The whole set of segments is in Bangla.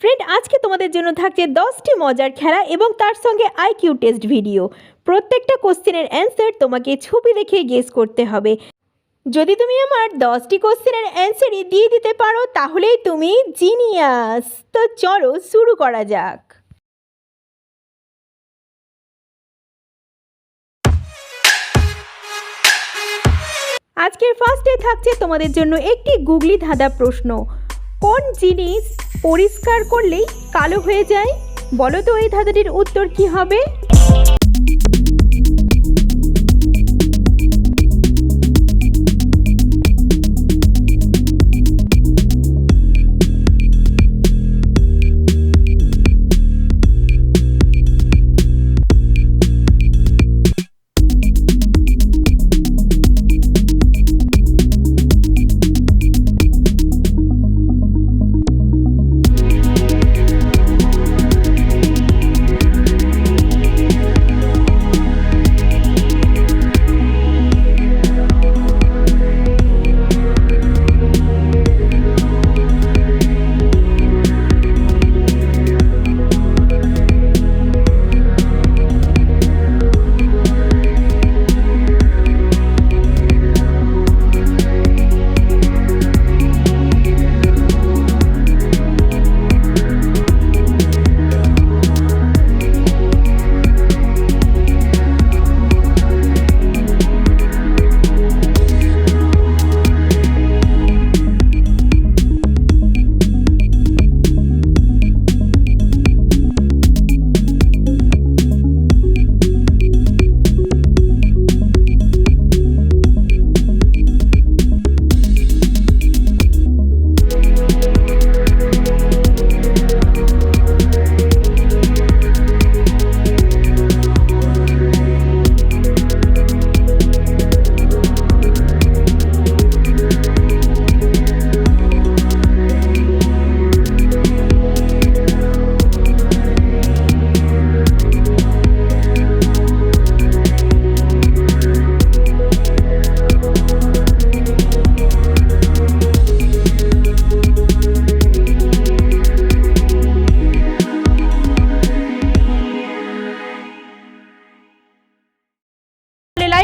ফ্রেন্ড আজকে তোমাদের জন্য থাকছে দশটি মজার খেলা এবং তার সঙ্গে আইকিউ টেস্ট ভিডিও প্রত্যেকটা কোশ্চেনের অ্যান্সার তোমাকে ছবি দেখে গেস করতে হবে। যদি তুমি আমার দশটি কোশ্চেনের অ্যান্সারই দিয়ে দিতে পারো, তাহলেই তুমি জিনিয়াস তো চলো শুরু করা যাক। আজকের ফার্স্টে থাকছে তোমাদের জন্য একটি গুগলি ধাঁধা প্রশ্ন। কোন জিনিস পরিষ্কার করলেই কালো হয়ে যায়? বলো তো এই ধাঁধাটির উত্তর কি হবে?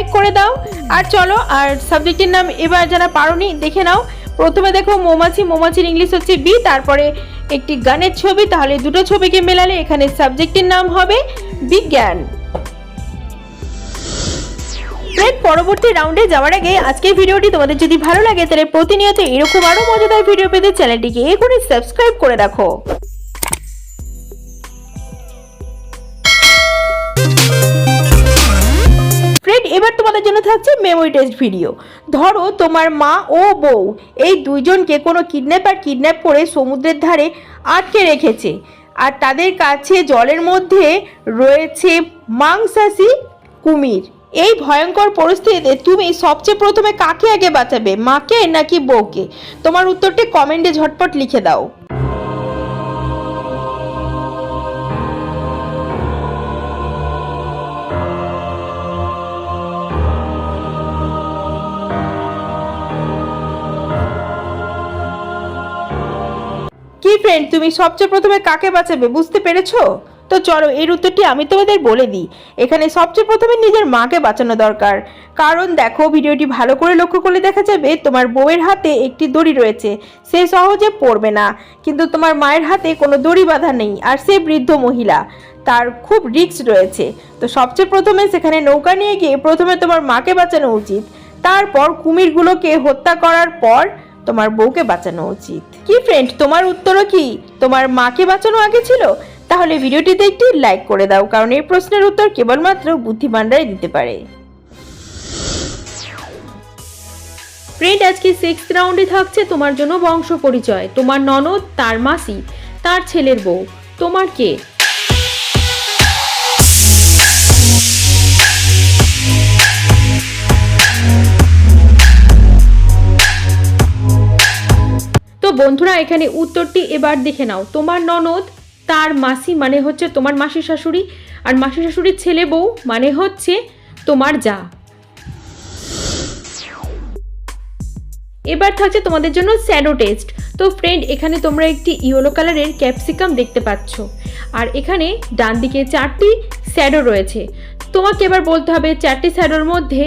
লাইক করে দাও। আর চলো, আর সাবজেক্টের নাম এবার যারা পারোনি, দেখে নাও। প্রথমে দেখো মৌমাছি, মৌমাছির ইংলিশ হচ্ছে বি তারপরে একটি গানের ছবি, তাহলে দুটো ছবিকে মেলালে এখানে সাবজেক্টের নাম হবে বিজ্ঞান। পরবর্তী রাউন্ডে যাওয়ার আগে আজকের ভিডিওটি তোমাদের যদি ভালো লাগে, তাহলে প্রতিনিয়ত এরকম আরও মজাদার ভিডিও পেতে চ্যানেলটিকে এখনই সাবস্ক্রাইব করে রাখো। তোমাদের জন্য থাকছে মেমোরি টেস্ট ভিডিও ধরো তোমার মা ও বউ, এই দুইজনকে কোনো কিডন্যাপার কিডন্যাপ করে সমুদ্রের ধারে আটকে রেখেছে। আর তাদের কাছে জলের মধ্যে রয়েছে মাংসাসী কুমির। এই ভয়ঙ্কর পরিস্থিতিতে তুমি সবচেয়ে প্রথমে কাকে আগে বাঁচাবে, মাকে নাকি বউকে? তোমার উত্তরটি কমেন্টে ঝটপট লিখে দাও। কি ফ্রেন্ড তুমি সবচেয়ে প্রথমে কাকে বাঁচাবে বুঝতে পেরেছ? তো চলো, এর উত্তরটি আমি তোমাদের বলে দিই। এখানে সবচেয়ে প্রথমে নিজের মাকে বাঁচানো দরকার। কারণ দেখো, ভিডিওটি ভালো করে লক্ষ্য করলে দেখা যাবে তোমার বউয়ের হাতে একটি দড়ি রয়েছে। সে সহজে পড়বে না। কিন্তু তোমার মায়ের হাতে কোনো দড়ি বাঁধা নেই আর সে বৃদ্ধ মহিলা। তার খুব রিস্ক রয়েছে। তো সবচেয়ে প্রথমে সেখানে নৌকা নিয়ে গিয়ে প্রথমে তোমার মাকে বাঁচানো উচিত। তারপর কুমিরগুলোকে হত্যা করার পর তোমার বউকে বাঁচানো উচিত। কি ফ্রেন্ড তোমার উত্তরও কি? তোমার মাকে বাঁচানো আগে ছিল? তাহলে ভিডিওটিতে একটি লাইক করে দাও, কারণ এই প্রশ্নের উত্তর কেবলমাত্র বুদ্ধিমানরাই দিতে পারে। ফ্রেন্ড আজকে সিক্স রাউন্ডে থাকছে তোমার জন্য বংশ পরিচয়। তোমার ননদ, তার মাসি, তার ছেলের বউ। তোমার কে? বন্ধুরা, এখানে উত্তরটি এবার দেখে নাও। তোমার ননদ, তার মাসি মানে হচ্ছে তোমার মাসি শাশুড়ি, আর মাসি শাশুড়ির ছেলে বউ মানে হচ্ছে তোমার যা। এবার থাকছে তোমাদের জন্য স্যাডো টেস্ট। তো ফ্রেন্ড এখানে তোমরা একটি ইয়েলো কালারের ক্যাপসিকাম দেখতে পাচ্ছ। আর এখানে ডান দিকে চারটি স্যাডো রয়েছে। তোমাকে এবার বলতে হবে, চারটি স্যাডোর মধ্যে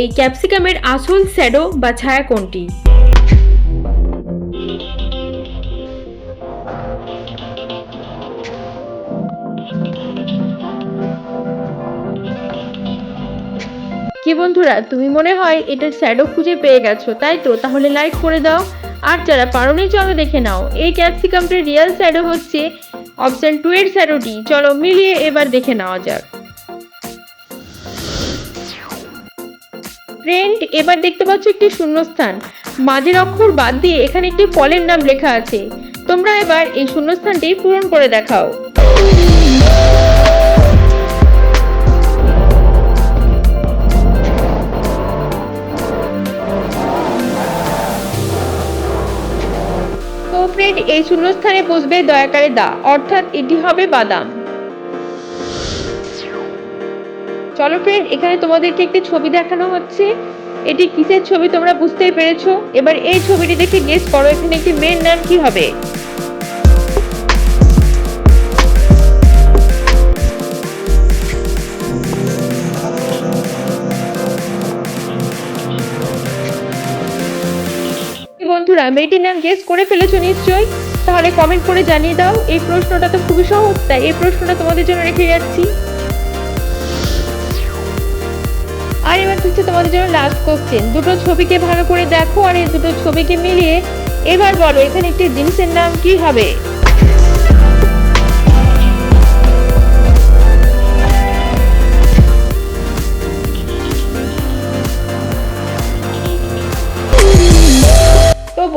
এই ক্যাপসিকামের আসল স্যাডো বা ছায়া কোনটি? কি বন্ধুরা, তুমি মনে হয় এটা শ্যাডো খুঁজে পেয়ে গেছো, তাই তো? তাহলে লাইক করে দাও। আর যারা পারোনি, চলো দেখে নাও। এই ক্যাপসিকামটির রিয়েল শ্যাডো হচ্ছে অপশন টু এর শ্যাডোটি চলো মিলিয়ে এবার দেখে নেওয়া যাক। ফ্রেন্ড এবার দেখতে পাচ্ছ একটি শূন্যস্থান। মাঝের অক্ষর বাদ দিয়ে এখানে একটি ফলের নাম লেখা আছে। তোমরা এবার এই শূন্যস্থানটি পূরণ করে দেখাও। শূন্যস্থানে বসবে দয়াকারে দা, অর্থাৎ এটি হবে বাদাম। চলো ফ্রেন্ড এখানে তোমাদেরকে একটি ছবি দেখানো হচ্ছে। এটি কিসের ছবি তোমরা বুঝতেই পেরেছ? এবার এই ছবিটি দেখে গেস করো এখানে একটি মেয়ের নাম কি হবে। বন্ধুরা, মেয়েটির নাম গেস করে ফেলেছো নিশ্চয়ই? তাহলে কমেন্ট করে জানিয়ে দাও। এই প্রশ্নটা তো খুবই সহজ, তাই এই প্রশ্নটা তোমাদের জন্য রেখে যাচ্ছি। আর এবার হচ্ছে তোমাদের জন্য লাস্ট কোশ্চেন দুটো ছবিকে ভালো করে দেখো আর এই দুটো ছবিকে মিলিয়ে এবার বলো, এখানে একটি জিনিসের নাম কি হবে?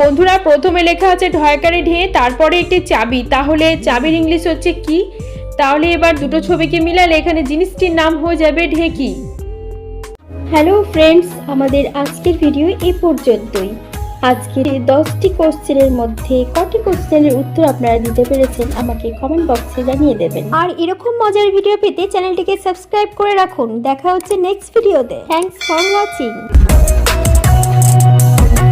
বন্ধুরা প্রথমে লেখা আছে ঢয়কারে ঢেয়ে তারপরে একটি চাবি। তাহলে চাবির ইংলিশ হচ্ছে কি? তাহলে এবার দুটো ছবিকে মিলালে এখানে জিনিসটির নাম হয়ে যাবে ঢেকি। হ্যালো ফ্রেন্ডস আমাদের আজকের ভিডিও এই পর্যন্তই। আজকের এই দশটি কোশ্চেনের মধ্যে কটি কোশ্চেনের উত্তর আপনারা দিতে পেরেছেন আমাকে কমেন্ট বক্সে জানিয়ে দেবেন। আর এরকম মজার ভিডিও পেতে চ্যানেলটিকে সাবস্ক্রাইব করে রাখুন। দেখা হচ্ছে নেক্সট ভিডিওতে থ্যাঙ্কস ফর ওয়াচিং